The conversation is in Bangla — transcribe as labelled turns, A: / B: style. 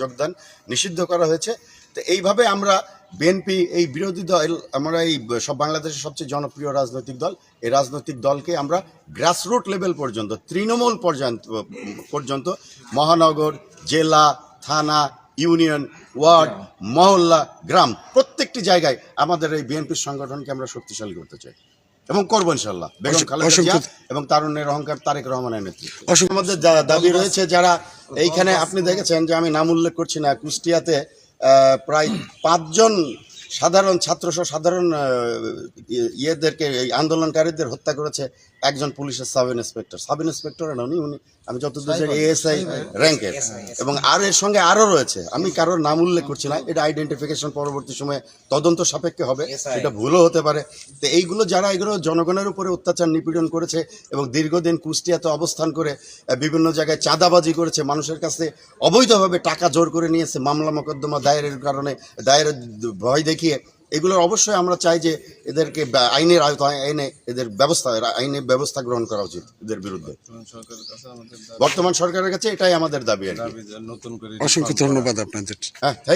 A: যোগদান নিষিদ্ধ করা হয়েছে। তো এইভাবে আমরা বিএনপি, এই বিরোধী দল, আমরা এই সব বাংলাদেশের সবচেয়ে জনপ্রিয় রাজনৈতিক দল, এই রাজনৈতিক দলকে আমরা গ্রাসরুট লেভেল পর্যন্ত, তৃণমূল পর্যন্ত পর্যন্ত মহানগর, জেলা, থানা, ইউনিয়ন, ওয়ার্ড, মহল্লা, গ্রাম প্রত্যেকটি জায়গায় আমাদের এই বিএনপির সংগঠনকে আমরা শক্তিশালী করতে চাই। এবং করব ইনশাল্লাহ। বেগম খালেদা জিয়া এবং তারুণ্যের অহংকার তারেক রহমানের নেতৃত্ব।
B: মধ্যে
A: আমাদের দাবি রয়েছে যারা এইখানে আপনি দেখেছেন যে আমি নাম উল্লেখ করছি না কুষ্টিয়াতে আহ, প্রায় পাঁচজন সাধারণ ছাত্রসহ সাধারণ ইয়েদেরকে এই আন্দোলনকারীদের হত্যা করেছে একজন পুলিশের সাব ইন্সপেক্টর। সাব ইন্সপেক্টর না উনি? উনি আমি যতদূর এএসআই র্যাঙ্কের। এবং আর এর সঙ্গে আরও রয়েছে। আমি কারোর নাম উল্লেখ করছি না। এটা আইডেন্টিফিকেশন পরবর্তী সময়ে তদন্ত সাপেক্ষে হবে। সেটা ভুলও হতে পারে। তো এইগুলো যারা এগুলো জনগণের উপরে অত্যাচার নিপীড়ন করেছে এবং দীর্ঘদিন কুষ্টিয়াতে অবস্থান করে বিভিন্ন জায়গায় চাঁদাবাজি করেছে মানুষের কাছে অবৈধভাবে টাকা জোর করে নিয়েছে মামলা মোকদ্দমা দায়েরের কারণে দায়ের ভয় দেখিয়ে এগুলোর অবশ্যই আমরা চাই যে এদেরকে আইনের আয়তায় আইনে এদের ব্যবস্থা আইনে ব্যবস্থা গ্রহণ করা উচিত এদের বিরুদ্ধে।
C: সরকারের কাছে আমাদের
A: বর্তমান সরকারের কাছে এটাই আমাদের দাবি আর কি।
C: নতুন করে
B: অসংখ্য ধন্যবাদ আপনাদের।
A: হ্যাঁ থ্যাংক